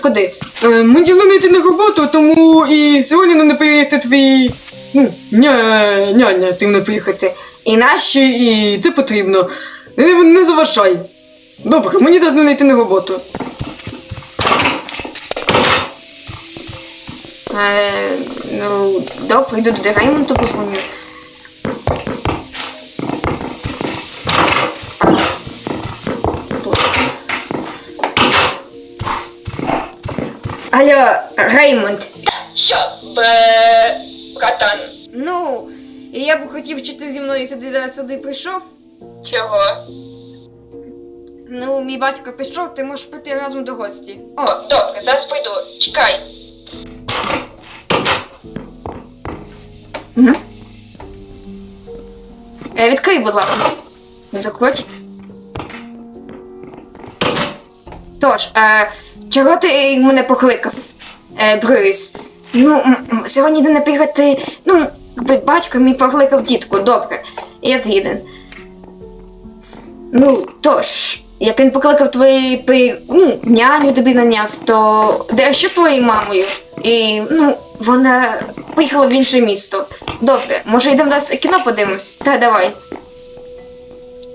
ти куди? Е, мені не йти на роботу, тому і сьогодні не приїхати твій. Ну, ня, няня, ти не приїхати. І наш? Ще і це потрібно. Не, не заважай. Добре, мені зараз не йти на роботу. Е, ну, добре, йду до Реймонту позвоню. Алло, Реймонд. Що, бре... братан? Ну, я б хотів, що ти зі мною сюди сюди прийшов. Чого? Ну, мій батько пішов, ти можеш піти разом до гості. О, добре, зараз прийду. Чекай. Е, відкрий, будь ласка. Закруть. Тож, е, чого ти мене покликав, е, Брюс? Ну, сьогодні йде напігати. Ну, якби батько мій покликав дітку, добре. Я згіден. Ну, тож, як він покликав твої пи- ну, няню тобі наняв, то де що твоєю мамою? І ну, вона поїхала в інше місто. Добре, може йдемо до кіно подивимось? Та давай.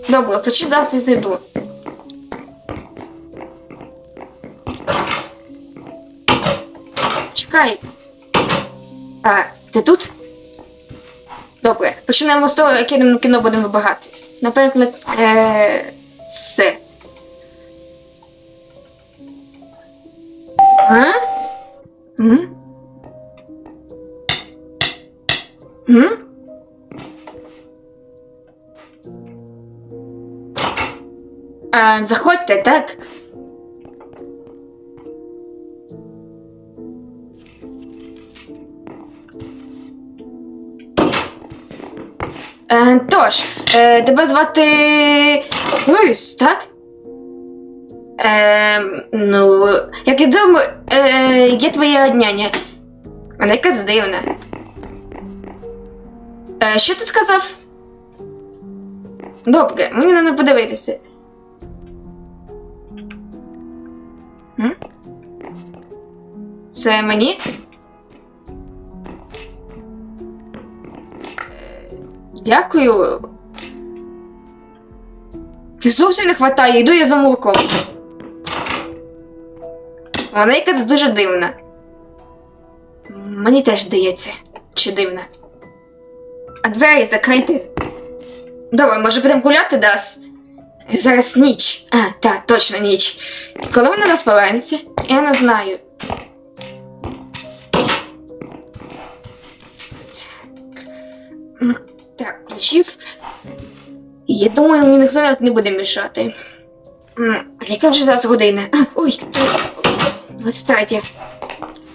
Добре, почти зараз я зайду. Чекай. А, ти тут? Добре, почнемо з того, яке кіно будемо вибагати. Наприклад, е, це. А? М? М? А, заходьте, так? Тож, е, тебе звати Брюс, так? Е, ну, як відомо, е, є твоя няня. Вона якась дивна. Е, що ти сказав? Добре, мені треба подивитися. М? Це мені? Дякую. Ти зовсім не хватає, йду я за молоком. Вона якась дуже дивна. Мені теж здається, чи дивна. А двері закриті. Добре, може будемо гуляти Дас? Зараз ніч. А, так, точно ніч. Коли вона нас повернеться, я не знаю. Так. Так, ключів. Я думаю, мені ніхто нас не буде мішати. Яка вже зараз година? Ой, 23.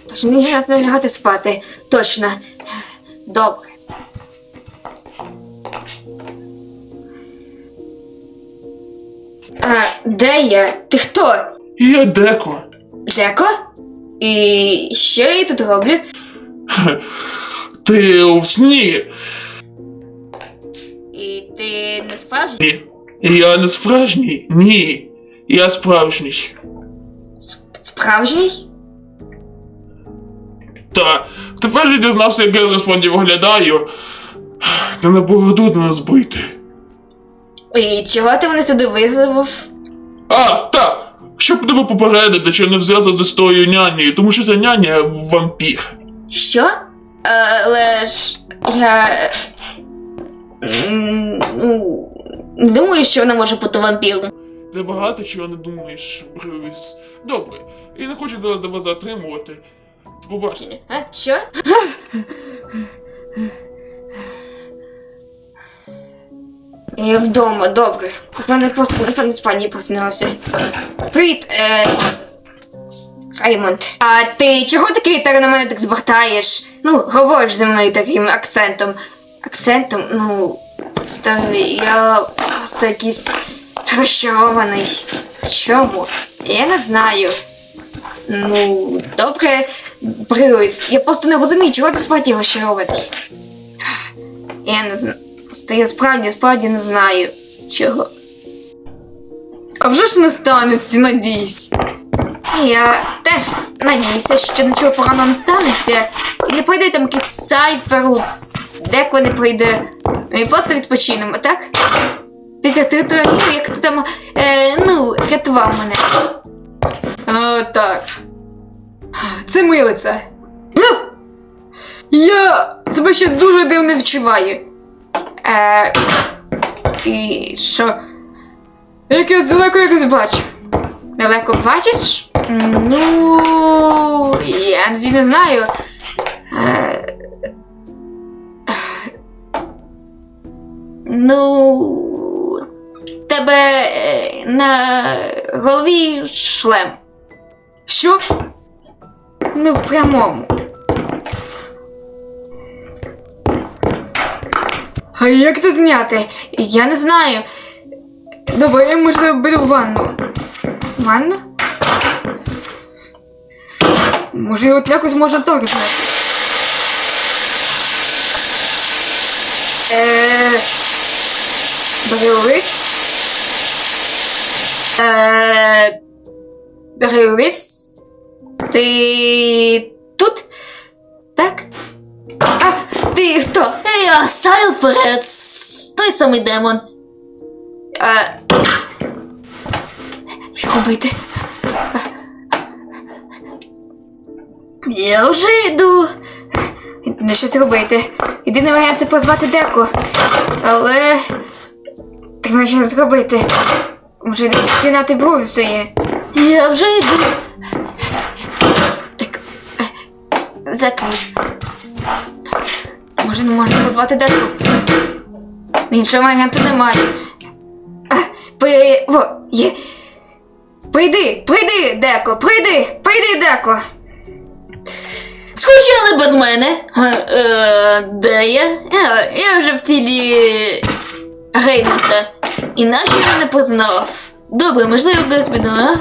Тож мені зараз не лягати спати. Точно. Добре. А, де я? Ти хто? Я Деко. Деко? І що я тут роблю? Ти у сні. Ти не справжній? Ні. Я не справжній? Ні. Я справжній. Сп- Справжній? Та тепер я дізнався, як я на сфонді виглядаю. Та не було тут нас збити. І чого ти мене сюди визвав? А, та! Щоб тебе попередити, що не зв'язати з тою нянею, тому що ця няня вампір. Що? Але ж я. м, Ну. Не думаю, що вона може бути вампіром. Ти багато чого не думаєш, Брюс. Добре, я не хочу зараз тебе затримувати. До побачення. А, що? Я вдома, добре. Напевне, просто напевне спальні проснилася. Привіт, е. Раймонд. А ти чого такий так на мене так звертаєш? Ну, говориш зі мною таким акцентом. Акцентом, ну. Старий, я просто якийсь розчарований. Чому? Я не знаю. Ну, добре, Брюс, я просто не розумію, чого ти справді розчарований. Я не знаю. Я справді, справді не знаю, чого. А вже ж не станеться, надійсь. Я теж надіюся, що нічого поганого не станеться. І не прийде там якийсь сайферус. Деко не прийде. Ми просто відпочинемо, так? Після території, ну, як ти там, е, ну, рятував мене. А, так. Це милиця. Ну! Я себе ще дуже дивно відчуваю. Е, і що? Як я здалеку якось бачу. Далеко бачиш? Ну, я не знаю. Ну, тебе е, на голові шлем. Що? Ну, в прямому. А як це зняти? Я не знаю. Добре, я можливо беру ванну. Ванну? Може, от якось можна так зняти. Е, Брюс. Е, Брюс. Ти тут? Так? А, ти хто? Я Сайлферес. Той самий демон. Е, що робити? Я вже йду. Не що це робити? Єдиний варіант це позвати Деко. Але. Треба щось зробити. Може дисциплінати Брюса є. Я вже йду. Так. е, Закрив. Може не можна позвати Деко? Іншого варіанту немає. А, при... Є. Прийди, прийди, Деко, прийди, прийди, Деко. Скучали без мене. Е, де я? я? Я вже в тілі Геймонта. Іначе я не познав. Добре, можливо, господи, а?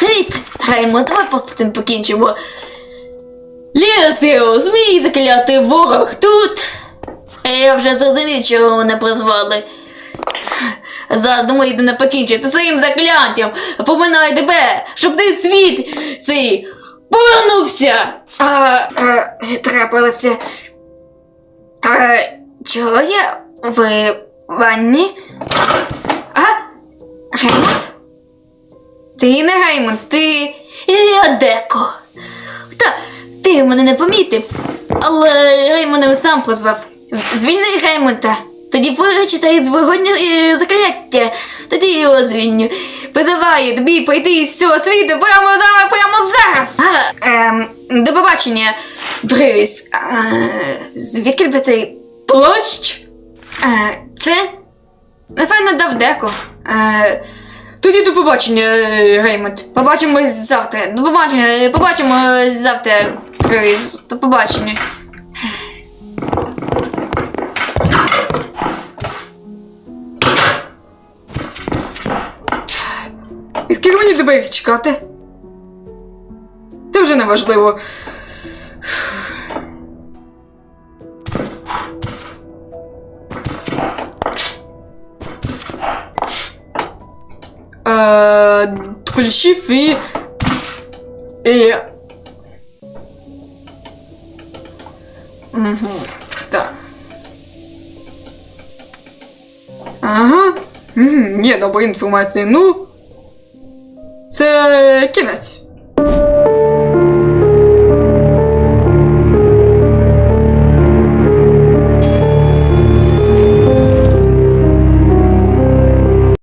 Гейт, Геймонт, давай просто цим покінчимо. Ліспіус, мій заклятий ворог тут. Я вже зрозумів, чого мене призвали. Задумаю йду не покінчити своїм закляттям. Поминаю тебе, щоб ти світ свій повернувся. А, що трапилося? А, чого я в ванні? А? Геймонт? Ти не Геймонт, ти. Я Деко. Та, ти мене не помітив, але Геймон сам позвав. Звільни Геймонта. Тоді прочитай зворотнє е, закляття. Тоді його звільню. Призиваю тобі прийти з цього світу прямо зараз, прямо зараз. А, ем, до побачення, Брюс. Звідки тебе цей площ? А, це, напевно, дав деко. А, Тоді до побачення, е, Реймонд. побачимось завтра. До побачення, побачимось завтра, Брюс. До побачення. І скільки мені тебе їх чекати? Це вже не важливо. Ключів і. І. Угу. Так. Ага. Угу. Є добра інформація. Ну. Це кінець.